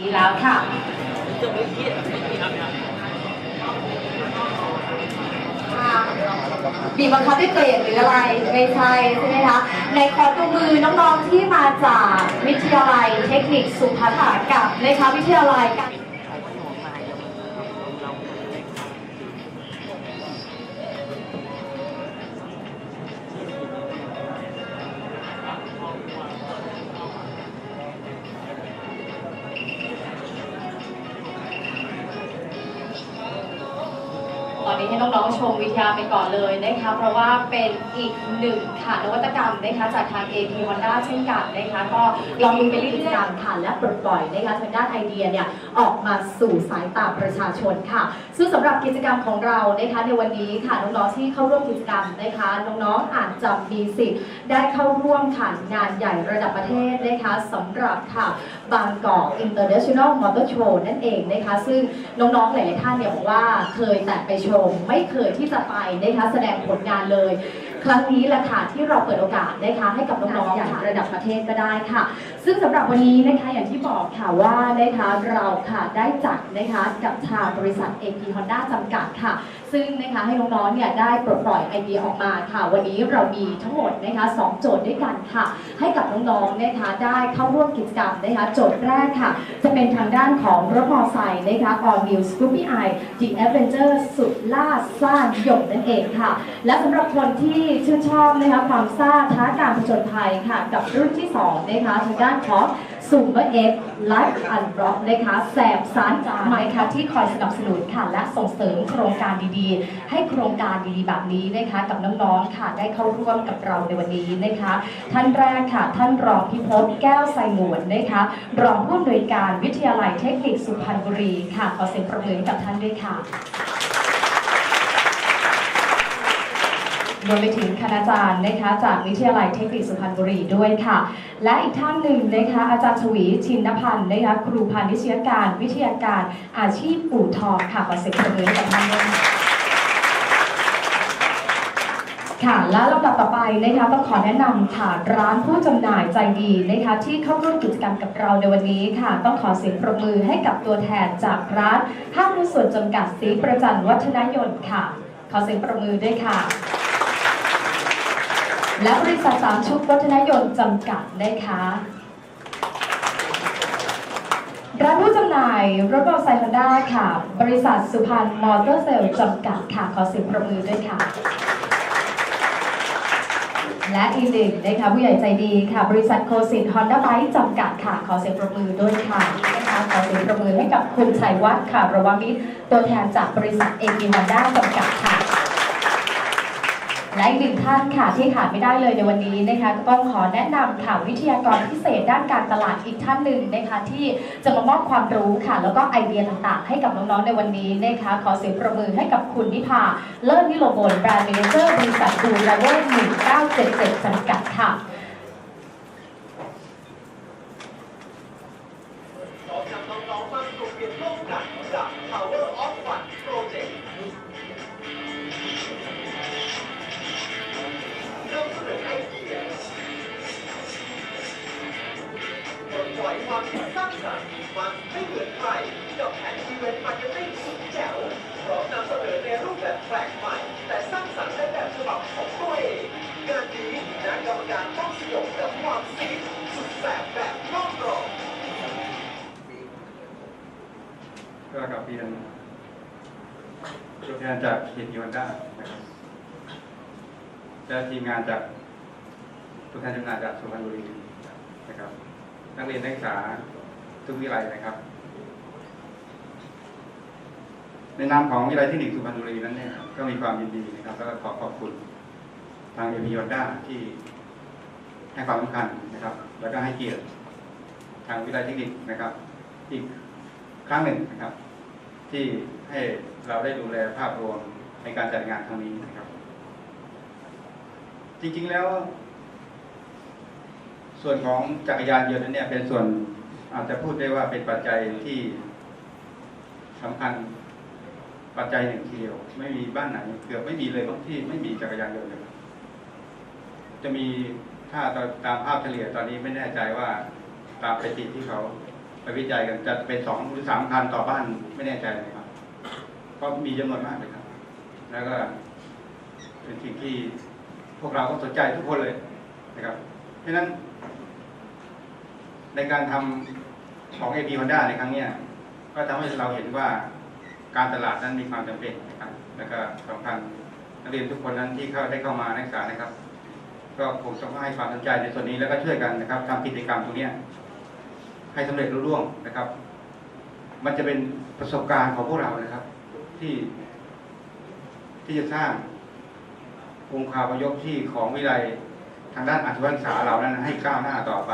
ดีแล้วค่ะบีบบังคับด้วยเกรดหรืออะไรไม่ใช่ใช่ไหมคะในขอตัวมือน้องๆที่มาจากวิทยาลัยเทคนิคสุภาษากับนะคะวิทยาลัยการ นนี้ให้น้องๆชมวิทยาไปก่อนเลยนะคะเพราะว่าเป็นอีกหนึ่งค่ะนวัตกรรมนะคะจากทาง AP Honda เช่นกันนะคะก็ลองดูไปเรื่อยๆการค่ะและปลดปล่อยนะคะทางด้านไอเดียเนี่ยออกมาสู่สายตาประชาชนค่ะ ซึ่งสำหรับกิจกรรมของเรานะคะในวันนี้ค่ะน้องๆที่เข้าร่วมกิจกรรมนะคะน้องๆอาจจะมีสิทธิ์ได้เข้าร่วมค่ะงานใหญ่ระดับประเทศนะคะสำหรับค่ะบางกอก International Motor Show นั่นเองนะคะ ซึ่งน้องๆหลายๆท่านเนี่ยบอกว่าเคยแต่ไปชม ไม่เคยที่จะไปนะคะแสดงผลงานเลย ครั้งนี้แหละค่ะที่เราเปิดโอกาสนะคะให้กับน้องๆอย่างระดับประเทศก็ได้ค่ะ ซึ่งสำหรับวันนี้นะคะอย่างที่บอกค่ะว่านะคะเราค่ะได้จัดนะคะกับทางบริษัท AP Honda จำกัดค่ะ ซึ่งนะคะให้น้องๆเนี่ยได้ปลดปล่อยไอเดียออกมาค่ะ วันนี้เรามีทั้งหมดนะคะสองโจทย์ด้วยกันค่ะ ให้กับน้องๆนะคะได้เข้าร่วมกิจกรรมนะคะโจทย์แรกค่ะ จะเป็นทางด้านของรถมอเตอร์ไซค์นะคะ All New Scoopy i The Adventure สุดล่าซ่านิยมนั่นเองค่ะ และสำหรับคนที่ชื่นชอบนะคะความซ่าท้าการผจญภัยค่ะ กับรุ่นที่สองนะคะทางด้านของ Super X Life Unlock นะคะแสบสารจากไมค์ค่ะที่คอยสนับสนุนค่ะ และส่งเสริมโครงการดีๆ ให้โครงการดีๆแบบนี้นะคะ กับน้องๆค่ะได้เข้าร่วมกับเราในวันนี้นะคะ ท่านแรกค่ะ ท่านรองพิพจน์แก้วไซหมวนนะคะ รองผู้อำนวยการวิทยาลัยเทคนิคสุพรรณบุรีค่ะขอเสียงประมือกับท่านด้วยค่ะ รวมไปถึงคณาจารย์นะคะจากวิทยาลัยเทคนิคสุพรรณบุรีด้วยค่ะ และอีกท่านหนึ่งนะคะอาจารย์ชวีชินพันธ์นะคะครูพาณิชยการวิทยาการอาชีพปู่ทองค่ะขอเสียงประมือให้กับท่านด้วยค่ะและลำดับต่อไปนะคะต้องขอแนะนำค่ะร้านผู้จำหน่ายใจดีนะคะที่เข้าร่วมกิจกรรมกับเราในวันนี้ค่ะ ต้องขอเสียงประมือให้กับตัวแทนจากร้านห้างหุ้นส่วนจำกัดศรีประจันวัฒนยนต์ค่ะ ขอเสียงประมือด้วยค่ะ และบริษัทสามชุกวัฒนยนต์จำกัดนะคะร้านผู้จำหน่ายรถมอเตอร์ไซค์ฮอนด้าค่ะ บริษัทสุพรรณมอเตอร์เซลล์จำกัดค่ะ ขอเสียงประมือด้วยค่ะ และอีกหนึ่งนะคะผู้ใหญ่ใจดีค่ะ บริษัทโคสิตฮอนด้าไบค์จำกัดค่ะ ขอเสียงประมือด้วยค่ะนะคะขอเสียงประมือให้กับคุณชัยวัฒน์ค่ะระวามิตรตัวแทนจากบริษัทเอกีฮอนด้าจำกัดค่ะ และอีกหนึ่งท่านค่ะที่ขาดไม่ได้เลยในวันนี้นะคะก็ต้องขอแนะนำค่ะวิทยากรพิเศษด้านการตลาดอีกท่านหนึ่งนะคะที่จะมามอบความรู้ค่ะ แล้วก็ไอเดียต่างๆ ให้กับน้องๆในวันนี้นะคะขอเสียงประมือให้กับคุณนิพาเลิศนิโรบนแบรนด์เมเนเจอร์บริษัทดูราเวอร์1977จำกัดค่ะ กับแผนอีเวนต์มาร์เก็ตติ้งสุดแจ๋วพร้อมนำเสนอในรูปแบบแปลกใหม่ แต่สร้างสรรค์ในแบบฉบับของตัวเองงานนี้คณะกรรมการต้องสยบกับความซีดสุดแสบแบบรอบรองก็กับเรียนตัวแทนจากเขตยูวันด้านะครับและทีมงานจากตัวแทนจำหน่ายจากสุพรรณบุรีนะครับ นักเรียนนักศึกษาทุกวิไลนะครับ ในนามของวิไลยเทคนิคสุพรรณบุรีนั้นเนี่ยก็มีความยินดีนะครับแล้วก็ขอขอบคุณทางเอพีวันด้าที่ให้ความสำคัญนะครับ แล้วก็ให้เกียรติทางวิไลยเทคนิคนะครับ อีกครั้งหนึ่งนะครับ ที่ให้เราได้ดูแลภาพรวมในการจัดงานครั้งนี้นะครับ จริงๆแล้ว ส่วนของจักรยานยนต์นั้นเนี่ยเป็นส่วนอาจจะพูดได้ว่าเป็นปัจจัยที่สำคัญ ปัจจัยหนึ่งทีเดียว ไม่มีบ้านไหนเกือบไม่มีเลยบางที่ไม่มีจักรยานยนต์เลยจะมีถ้าตามภาพเฉลี่ยตอนนี้ไม่แน่ใจว่าตามสถิติที่เขาไปวิจัยกันจะเป็นสองหรือสามคันต่อบ้านไม่แน่ใจนะครับก็มีจำนวนมากเลยครับ แล้วก็เป็นสิ่งที่พวกเราก็สนใจทุกคนเลยนะครับ เพราะฉะนั้น ในการทำของ AP Honda ในครั้งเนี้ยก็ทำให้เราเห็นว่า การตลาดนั้นมีความจำเป็นนะครับแล้วก็สำคัญนักเรียนทุกคนนั้นที่เข้าได้เข้ามานักศึกษานะครับ ก็คงต้องให้ความสนใจในส่วนนี้แล้วก็ช่วยกันนะครับทำกิจกรรมตรงนี้ให้สำเร็จรุ่ร่วงนะครับ มันจะเป็นประสบการณ์ของพวกเรานะครับ ที่ที่จะสร้างองค์คาพยพที่ของวิไลทางด้านอาชีวศึกษาเรานั้น ให้ก้าวหน้าต่อไป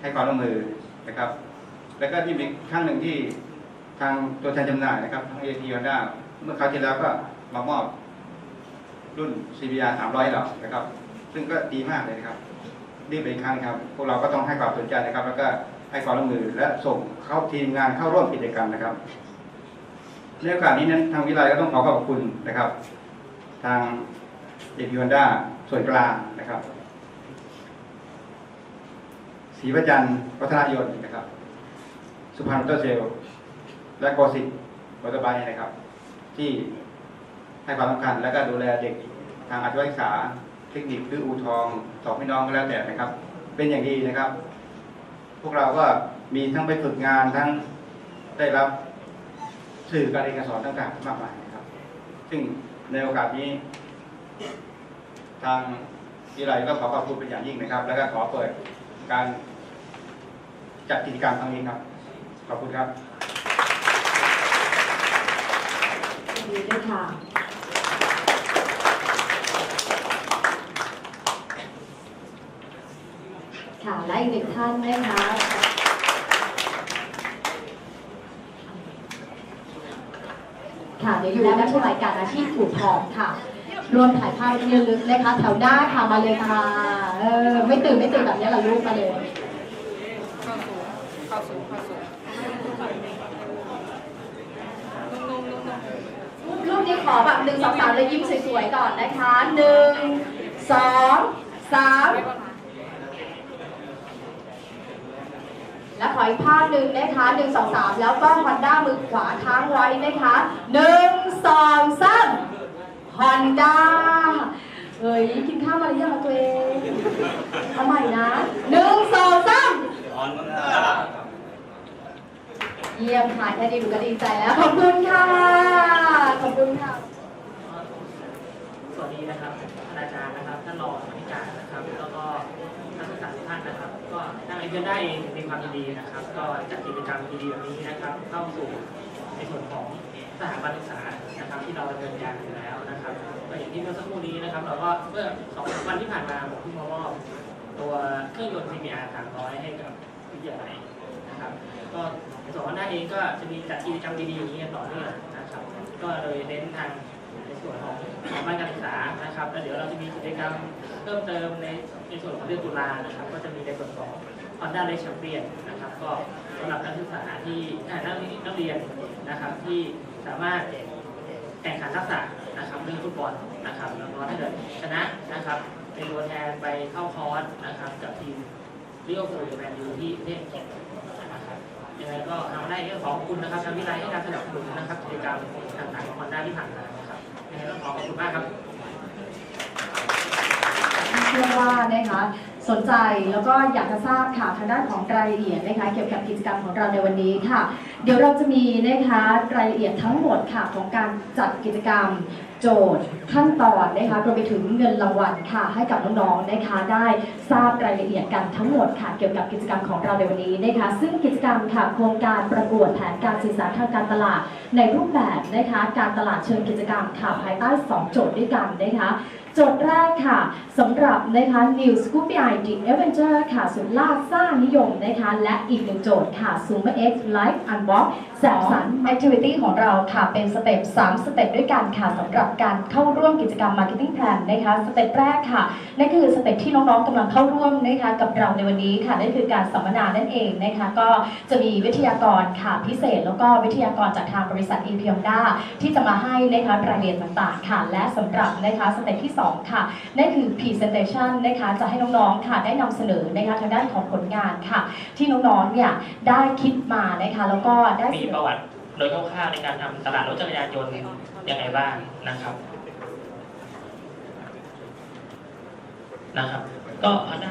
ให้ความร่วมมือนะครับ แล้วก็ที่มีครั้งหนึ่งที่ ทางตัวแทนจำหน่ายนะครับทั้งเอทีฮอนด้าเมื่อคราวที่แล้วก็มามอบรุ่น CBR 300ให้เรานะครับ ซึ่งก็ดีมากเลยนะครับรีบไปอีกครั้งครับ พวกเราก็ต้องให้ความสนใจนะครับ แล้วก็ให้ความร่วมมือและส่งเข้าทีมงานเข้าร่วมกิจกรรมนะครับในโอกาสนี้นั้นทางวิทยาลัยก็ต้องขอขอบคุณนะครับ ทางเอพีวันด้าส่วนกลางนะครับศรีประจันทร์วัฒนายนต์นะครับ สุพรรณมเตอร์เซล และโกสิทธิ์มอเตอร์ไบค์นะครับ ที่ให้ความสำคัญและก็ดูแลเด็กทางอาชีวศึกษา เทคนิคหรืออูทองสองพี่น้องก็แล้วแต่นะครับ เป็นอย่างดีนะครับ พวกเราก็มีทั้งไปฝึกงานทั้งได้รับสื่อการเรียนการสอนต่างๆมากมายนะครับ ซึ่งในโอกาสนี้ ทางวิทยาลัยก็ขอขอบคุณเป็นอย่างยิ่งนะครับ แล้วก็ขอเปิดการจัดกิจกรรมครั้งนี้ครับ ขอบคุณครับ ยิน ดีด้วยค่ะ ค่ะและอีกหนึ่งท่านนะคะค่ะเดี๋ยวอยู่และนักรายการอาชีพอู่ทองค่ะรวมถ่ายภาพที่ระลึกนะคะแถวหน้าค่ะมาเลยค่ะเออไม่ตื่นไม่ตื่นแบบนี้เราลูกมาเลย เข้าสู่เข้าสู่เข้าสู่นุ่มๆนุ่มๆ รูปนี้ ขอแบบหนึ่งสองสามเลยยิ้มสวยๆก่อนนะคะหนึ่งสองสามแล้วขออีกภาพหนึ่งนะคะหนึ่งสองสามแล้วก็ฮอนด้ามือขวาค้างไว้นะคะหนึ่งสองสามฮอนด้าเฮ้ย กินข้าวมาหรือยังตัวเอง เอาใหม่นะหนึ่งสองสาม เยี่ยมค่ะแค่นี้หนูก็ดีใจแล้ว ขอบคุณค่ะ ขอบคุณค่ะ สวัสดีนะครับอาจารย์นะครับ ท่านรองอธิการนะครับ แล้วก็นักศึกษาทุกท่านนะครับ ก็ทางไอเดียได้เองมีความยินดีนะครับ ก็จัดกิจกรรมดีๆแบบนี้นะครับ เข้าสู่ในส่วนของสถาบันศึกษานะครับ ที่เราดำเนินการอยู่แล้วนะครับก็อย่างที่เมื่อสักครู่นี้นะครับ เราก็เมื่อสองวันที่ผ่านมาผมเพิ่งมามอบตัวเครื่องยนต์ CBR 300 ให้กับวิทยาลัย นะครับ ก็สวนหน้าเองก็จะมีจัดกิจกรรมดีๆอย่างนี้ต่อเนื่องนะครับ ก็เลยเน้นทางในส่วนของสถาบันการศึกษานะครับ แล้วเดี๋ยวเราจะมีกิจกรรมเพิ่มเติมในในส่วนของเดือนตุลานะครับ ก็จะมีในส่วนของ Honda Race Champion นะครับ ก็สำหรับนักศึกษาที่นักนักเรียนนะครับที่สามารถแข่งขันทักษะนะครับเรื่องฟุตบอลนะครับแล้วก็ถ้าเกิดชนะนะครับเป็นตัวแทนไปเข้าคอร์สนะครับกับทีมเรียวฟูแมนยูที่ประเทศอังกฤษนะครับ ยังไงก็ทำได้ก็ขอบคุณนะครับทางวิไลให้การสนับสนุนนะครับกิจกรรมต่างๆของคอนด้าที่ผ่านมานะครับยังไงก็ขอขอบคุณมากครับเชื่อว่านะคะสนใจแล้วก็อยากจะทราบค่ะทางด้านของรายละเอียดนะคะเกี่ยวกับกิจกรรมของเราในวันนี้ค่ะ เดี๋ยวเราจะมีนะคะรายละเอียดทั้งหมดค่ะของการจัดกิจกรรม โจทย์ ขั้นตอนนะคะรวมไปถึงเงินรางวัลค่ะ ให้กับน้องๆนะคะได้ทราบรายละเอียดกันทั้งหมดค่ะเกี่ยวกับกิจกรรมของเราในวันนี้นะคะ ซึ่งกิจกรรมค่ะโครงการประกวดแผนการสื่อสารทางการตลาด ในรูปแบบนะคะการตลาดเชิงกิจกรรมค่ะภายใต้ 2 โจทย์ด้วยกันนะคะ จทย์แรกค่ะสำหรับนะคะ New Scoopy i d Adventure ค่ะสุดล่าซ่านิยมนะคะและอีกหนึ่งโจทย์ค่ะ Zoomer X Live Unbox แสบสัน Activity ของเราค่ะเป็นสเต็ป3สเต็ปด้วยกันค่ะสำหรับการเข้าร่วมกิจกรรม Marketing Plan นะคะสเต็ปแรกค่ะนั่นคือสเต็ปที่น้องๆกำลังเข้าร่วมนะคะกับเราในวันนี้ค่ะนั่นคือการสัมมนานั่นเองนะคะก็จะมีวิทยากรค่ะพิเศษ แล้วก็วิทยากรจากทางบริษัท e p i o n d a ที่จะมาให้นะคะรายละเอียดต่างๆค่ะและสำหรับนะคะสเต็ปที่2ค่ะ นั่นคือ Presentation นะคะจะให้น้องๆค่ะได้นำเสนอนะคะทางด้านของผลงานค่ะ ที่น้องๆเนี่ยได้คิดมานะคะแล้วก็ได้มีประวัติโดยคร่าวๆในการทำตลาดรถจักรยานยนต์ยังไงบ้างนะครับนะครับ ก็เอาได้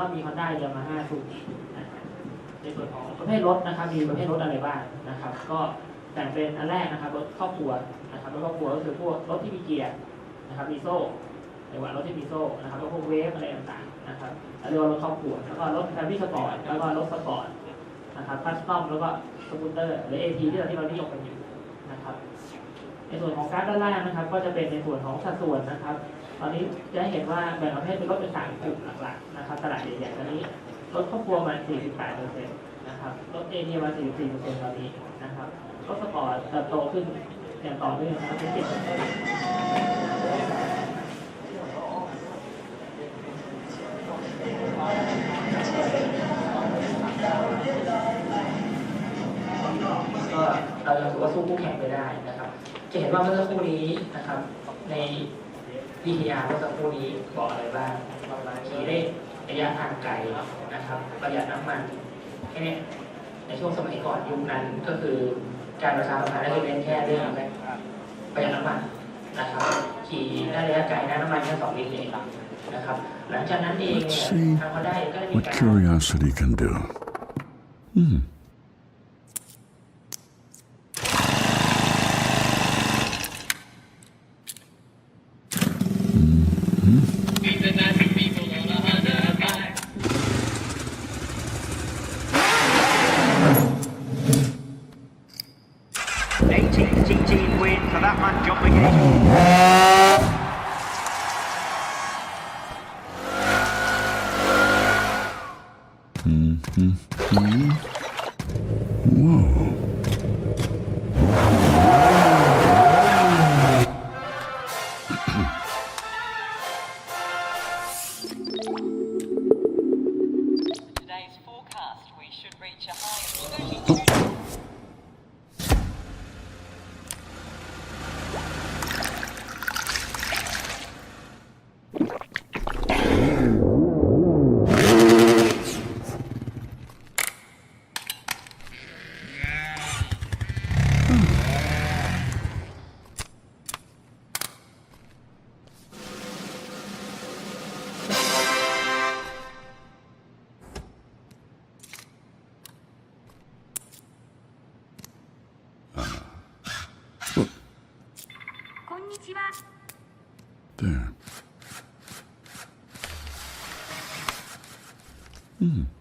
ก็มี Honda ยามาฮ่าซูในส่วนของประเภทรถนะครับ มีประเภทรถอะไรบ้างนะครับ ก็แบ่งเป็นอันแรกนะครับรถครอบครัวนะครับรถครอบครัวก็คือพวกรถที่มีเกียร์นะครับมีโซ่หรือว่ารถที่มีโซ่นะครับแล้วพวกเวฟอะไรต่างๆนะครับเรียกว่ารถครอบครัวแล้วก็รถแฟมิลี่สปอร์ตแล้วก็รถสปอร์ตนะครับคัสตอมแล้วก็สกูตเตอร์หรือเอทีที่เราที่เรานิยมกันอยู่นะครับในส่วนของกาฟด้านล่างนะครับ ก็จะเป็นในส่วนของสัดส่วนนะครับ ตอนนี้จะเห็นว่าแบ่งประเภทเป็นรถเป็นสามกลุ่มหลักๆนะครับตลาดใหญ่ๆตอนนี้รถครอบครัวมา 48เปอร์เซ็นต์นะครับรถเอทีมา 44เปอร์เซ็นต์ตอนนี้นะครับรถสปอร์ตเติบโตขึ้นอย่างต่อเนื่องนะครับเป็น10เปอร์เซ็นต์ก็เราถือว่าสู้คู่แข่งไปได้นะครับจะเห็นว่าเมื่อสักครู่นี้นะครับใน VTR เมื่อสักครู่นี้บอกอะไรบ้างขี่ได้ระยะทางไกลนะครับ ประหยัดน้ำมันแค่เนี้ยในช่วงสมัยก่อนยุคนั้นก็คือการประชาสัมพันธ์ได้เน้นแค่เรื่องประหยัดน้ำมันนะครับขี่ได้ระยะไกลนะน้ำมันแค่สองลิตรเองนะครับหลังจากนั้นเอง Let's เนี่ย see ทางเขาได้ก็ได้มี what การ curiosity can do. Hmm. Mm-hmm. Mm-hmm. Whoa. Mm. Mm.